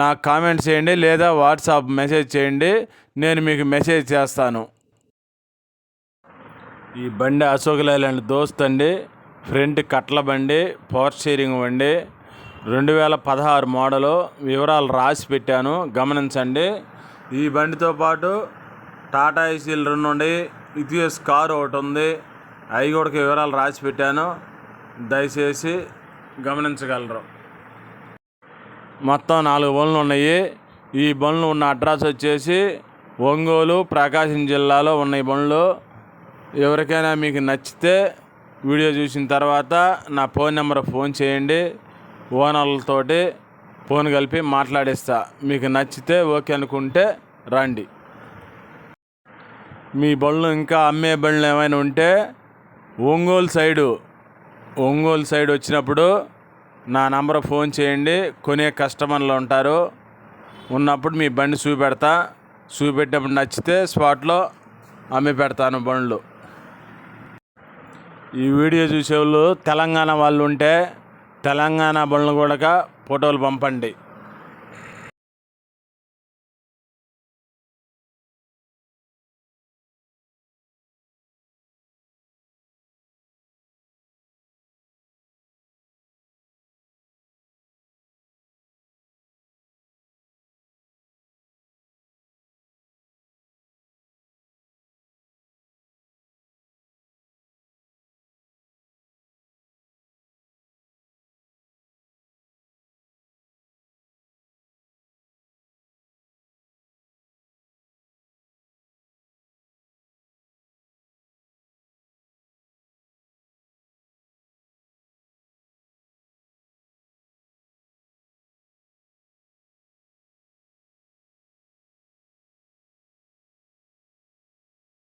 నాకు కామెంట్ చేయండి లేదా వాట్సాప్ మెసేజ్ చేయండి నేను మీకు మెసేజ్ చేస్తాను. ఈ బండి అశోక్ లైలాండ్ దోస్త్ అండి. ఫ్రంట్ కట్ల బండి పవర్ స్టీరింగ్ బండి. రెండు వేల పదహారు మోడలు వివరాలు రాసి పెట్టాను గమనించండి. ఈ బండితో పాటు టాటా ఏసీలు రెండు ఉండి ఇథియస్ కారు ఒకటి ఉంది. అవి కూడా వివరాలు రాసి పెట్టాను. దయచేసి గమనించగలరు. మొత్తం నాలుగు బళ్ళు ఉన్నాయి. ఈ బండ్లు ఉన్న అడ్రస్ వచ్చేసి ఒంగోలు ప్రకాశం జిల్లాలో ఉన్న ఈ బండ్లు ఎవరికైనా మీకు నచ్చితే వీడియో చూసిన తర్వాత నా ఫోన్ నెంబర్ ఫోన్ చేయండి. ఓనర్లతోటి ఫోన్ కలిపి మాట్లాడిస్తా. మీకు నచ్చితే ఓకే అనుకుంటే రండి. మీ బళ్ళు ఇంకా అమ్మే బండ్లు ఏమైనా ఉంటే ఒంగోలు సైడు ఒంగోలు సైడ్ వచ్చినప్పుడు నా నంబర్ ఫోన్ చేయండి. కొనే కస్టమర్లు ఉంటారు. ఉన్నప్పుడు మీ బండి చూపెడతా. చూపెట్టినప్పుడు నచ్చితే స్పాట్లో అమ్మి పెడతాను బండ్లు. ఈ వీడియో చూసేవాళ్ళు తెలంగాణ వాళ్ళు ఉంటే తెలంగాణ బండ్లు కూడా ఫోటోలు పంపండి.